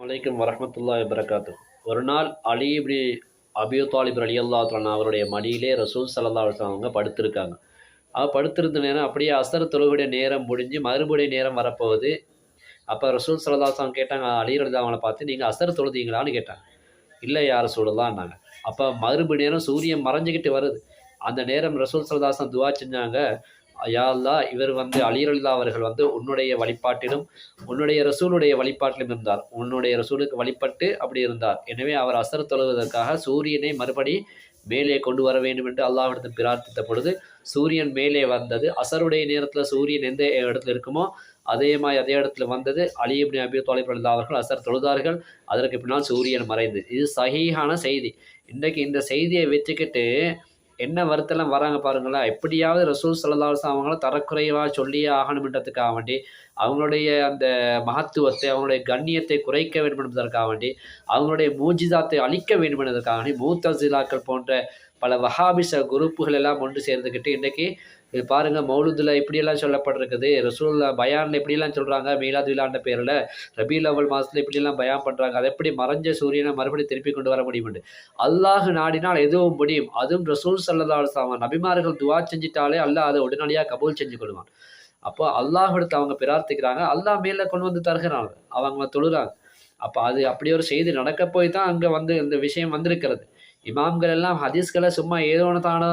வலைக்கம் வரமத்துல்லா வரகாத்து ஒரு நாள் அலி இப்படி அபியூ தாலிப் அலி அல்லாத்லான் அவருடைய மடியிலே ரசூல் சல்லா அவங்க படுத்திருக்காங்க. அவ படுத்திருந்த நேரம் அப்படியே அசர் தொழுவுடைய நேரம் முடிஞ்சு மறுபடியும் நேரம் வரப்போகுது. அப்போ ரசூல் சல்லாஸ்லாம் கேட்டாங்க அலி அவங்கள பார்த்து நீங்கள் அசர் தொழுதீங்களான்னு கேட்டாங்க. இல்லை யார் சொல்லலான்னாங்க அப்போ மறுபடி நேரம் சூரியன் மறைஞ்சிக்கிட்டு வருது. அந்த நேரம் ரசூல் சல்லாஸ்லாம் துவா செஞ்சாங்க. யா இவர் வந்து அலிரல்லா அவர்கள் வந்து உன்னுடைய வழிபாட்டிலும் உன்னுடைய ரசூலுடைய வழிபாட்டிலும் இருந்தார். உன்னுடைய ரசூலுக்கு வழிபட்டு அப்படி இருந்தார். எனவே அவர் அசர் தொழுவதற்காக சூரியனை மறுபடி மேலே கொண்டு வர வேண்டும் என்று அல்லாவிடத்தில் பிரார்த்தித்த பொழுது சூரியன் மேலே வந்தது. அசருடைய நேரத்தில் சூரியன் எந்த இடத்துல இருக்குமோ அதே மாதிரி அதே இடத்துல வந்தது. அலிபின் அபி தொலைப்பிழந்த அவர்கள் அசர் தொழுதார்கள். அதற்கு பின்னால் சூரியன் மறைந்து. இது சகிஹான செய்தி. இன்றைக்கு இந்த செய்தியை வச்சுக்கிட்டு என்ன வருத்தெல்லாம் வராங்க பாருங்களேன். எப்படியாவது ரசூல் சல்லாஸ் அவங்களும் தரக்குறைவாக சொல்லியே ஆகணுமென்றதுக்காக வேண்டி அவங்களுடைய அந்த மகத்துவத்தை அவங்களுடைய கண்ணியத்தை குறைக்க வேண்டும் என்பதற்காக வேண்டி அவங்களுடைய மூஜிதாத்தை அழிக்க வேண்டும் என்பதற்காக வேண்டி மூத்தசிலாக்கள் போன்ற பல வஹாபிச குரூப்புகள் எல்லாம் ஒன்று சேர்ந்துக்கிட்டு இன்றைக்கி பாருங்கள் மௌலுதில் இப்படியெல்லாம் சொல்லப்பட்டிருக்குது. ரசூல்லா பயானில் எப்படியெல்லாம் சொல்கிறாங்க மீலாது விழான்ற பேரில். ரபி லவல் மாதத்தில் இப்படியெல்லாம் பயான் பண்ணுறாங்க அதை எப்படி மறைஞ்ச சூரியனை மறுபடியும் திருப்பி கொண்டு வர முடியும் அல்லாஹ் நாடினால் எதுவும் முடியும். அதுவும் ரசூல் சல்லா சாமான் நபிமார்கள் துவா செஞ்சிட்டாலே அல்லாஹ் அதை உடனடியாக கபூல் செஞ்சு கொள்வான். அப்போ அல்லாஹ் எடுத்து அவங்க பிரார்த்திக்கிறாங்க. அல்லாஹ் மேலே கொண்டு வந்து தருகிறாங்க. அவங்க தொழுறாங்க. அப்போ அது அப்படி ஒரு செய்தி நடக்க போய் தான் அங்கே வந்து இந்த விஷயம் வந்திருக்கிறது. இமாம்கள் எல்லாம் ஹதீஸ்களை சும்மா ஏதோ ஒன்று தானோ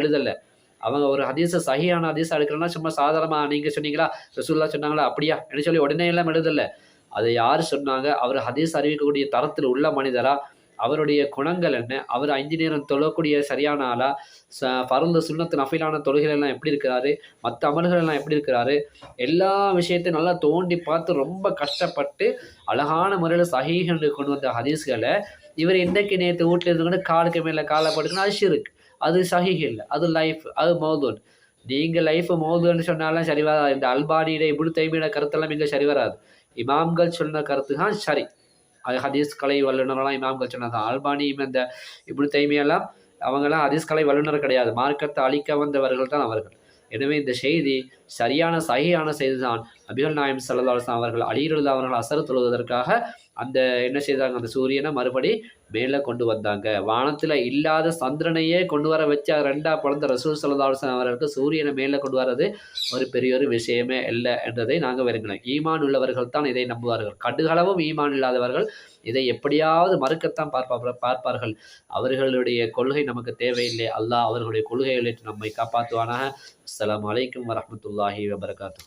எழுதலை. அவங்க ஒரு ஹதீஸை சகியான ஹதீஸ் எடுக்கிறோன்னா சும்மா சாதாரணமாக நீங்கள் சொன்னீங்களா? ரசூல்லா சொன்னாங்களா? அப்படியா? என்று சொல்லி உடனே எல்லாம் எழுதலை. அதை யார் சொன்னாங்க? அவர் ஹதீஸ் அறிவிக்கக்கூடிய தரத்தில் உள்ள மனிதராக அவருடைய குணங்கள் என்ன? அவர் அஞ்சு நேரம் தொழக்கூடிய சரியான ஆளா? ச பரந்த சுண்ணத்து நஃபிலான தொழுகைகள் எல்லாம் எப்படி இருக்கிறாரு? மற்ற அமல்கள் எல்லாம் எப்படி இருக்கிறாரு? எல்லா விஷயத்தையும் நல்லா தோண்டி பார்த்து ரொம்ப கஷ்டப்பட்டு அழகான முறையில் சகிகண்டு கொண்டு வந்த ஹதீஸ்களை இவர் இன்றைக்கு நேற்று வீட்டில் இருந்து காலுக்கு மேலே காலை போட்டுக்கணும் அது ஷிருக்கு அது சஹிஹ் இல்லை. அது லைஃப் அது மௌதூன். நீங்கள் லைஃப் மௌதுன்னு சொன்னாலும் சரி வராது. இந்த அல்பானியிட இப்படி தைமியோட கருத்தெல்லாம் இங்கே சரி வராது. இமாம்கள் சொன்ன கருத்து தான் சரி. ஹதீஸ் கலை வல்லுநர்லாம் இமாம்கள் சொன்னதான் அல்பானியும் இந்த இப்படி தைமையெல்லாம் அவங்கெல்லாம் ஹதீஸ் கலை வல்லுநர் கிடையாது. மார்க்கத்தை அழிக்க வந்தவர்கள் தான் அவர்கள். எனவே இந்த செய்தி சரியான சகையான செய்திதான் தான் நாயம் சல்லா அவர்கள் அலிருல்லா அவர்கள் அசர தொழுவதற்காக அந்த என்ன செய்தாங்க அந்த சூரியனை மறுபடி மேலே கொண்டு வந்தாங்க. வானத்தில் இல்லாத சந்திரனையே கொண்டு வர வச்சு ரெண்டா பிறந்த ரசூல் சல்லாஹன் அவர்களுக்கு சூரியனை மேலே கொண்டு வர்றது ஒரு பெரிய ஒரு விஷயமே இல்லை என்றதை நாங்கள் விரும்பினோம். ஈமான் உள்ளவர்கள் தான் இதை நம்புவார்கள். கடுகளவும் ஈமான் இல்லாதவர்கள் இதை எப்படியாவது மறுக்கத்தான் பார்ப்பா பார்ப்பார்கள். அவர்களுடைய கொள்கை நமக்கு தேவையில்லை. அல்லாஹ் அவர்களுடைய கொள்கைகளை நம்மை காப்பாற்றுவானாக. அஸ்லாம் வலைக்கம் வரமத்துல்லாஹி வபரகாத்து